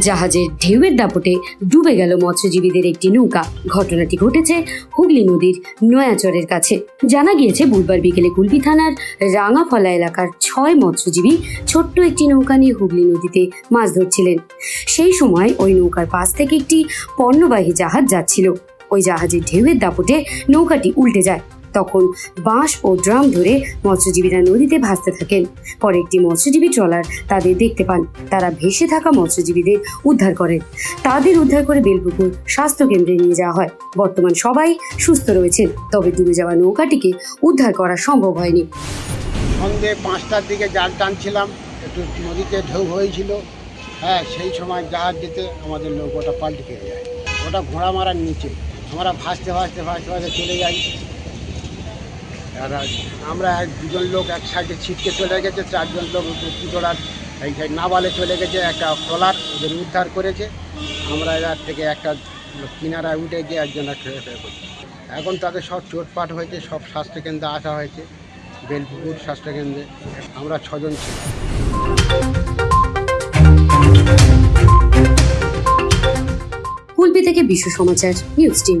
জাহাজের ঢেউয়ের দাপটে ডুবে গেল মৎস্যজীবীদের একটি নৌকা। ঘটনাটি ঘটেছে হুগলি নদীর নয়াচরের কাছে। জানা গিয়েছে, বুধবার বিকেলে কুলপি থানার রাঙাফলা এলাকার ছয় মৎস্যজীবী ছোট্ট একটি নৌকা নিয়ে হুগলি নদীতে মাছ ধরছিলেন। সেই সময় ওই নৌকার পাশ থেকে একটি পণ্যবাহী জাহাজ যাচ্ছিল। ওই জাহাজের ঢেউয়ের দাপটে নৌকাটি উল্টে যায়। তখন বাঁশ ও ড্রাম ধরে মৎস্যজীবীরা নদীতে ভাসতে থাকেন। পরে একটি মৎস্যজীবী ট্রলার তাদের দেখতে পান। তারা ভেসে থাকা মৎস্যজীবীদের উদ্ধার করেন তাদের উদ্ধার করে বেলপুকুর স্বাস্থ্য কেন্দ্রে নিয়ে যাওয়া হয়। বর্তমান সবাই সুস্থ রয়েছেন, তবে ডুবে যাওয়া নৌকাটিকে উদ্ধার করা সম্ভব হয়নি। সন্ধে পাঁচটার দিকে জাল টানছিলাম। একটু নদীতে ঢেউ হয়েছিল। হ্যাঁ সেই সময় জাহাজ যেতে আমাদের নৌকোটা পাল্টে যায় ওটা ঘোড়া মারার নিচে। আমরা ভাসতে ভাসতে ভাসতে ভাসতে চলে যাই। আর আমরা এক দুজন লোক এক সাইডে ছিটকে চলে গেছে, চারজন লোক পুজোড়ার এই সাইড নাবালে চলে গেছে, একটা ট্রলার ওদের উদ্ধার করেছে। আমরা এর থেকে একটা কিনারায় উঠে গিয়ে একজন এখন তাদের সব চোটপাট হয়েছে, সব স্বাস্থ্যকেন্দ্রে আসা হয়েছে, বেলপুকুর স্বাস্থ্যকেন্দ্রে। আমরা ছজন কুলপি থেকে বিশ্ব সমাচার, নিউজ টিম।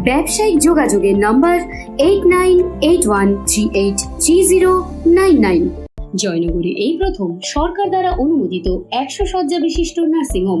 ব্যবসায়িক যোগাযোগের নম্বর eight nine eight one three eight three zero nine nine জয়নগরে এই প্রথম সরকার দ্বারা অনুমোদিত একশো শয্যা বিশিষ্ট নার্সিংহোম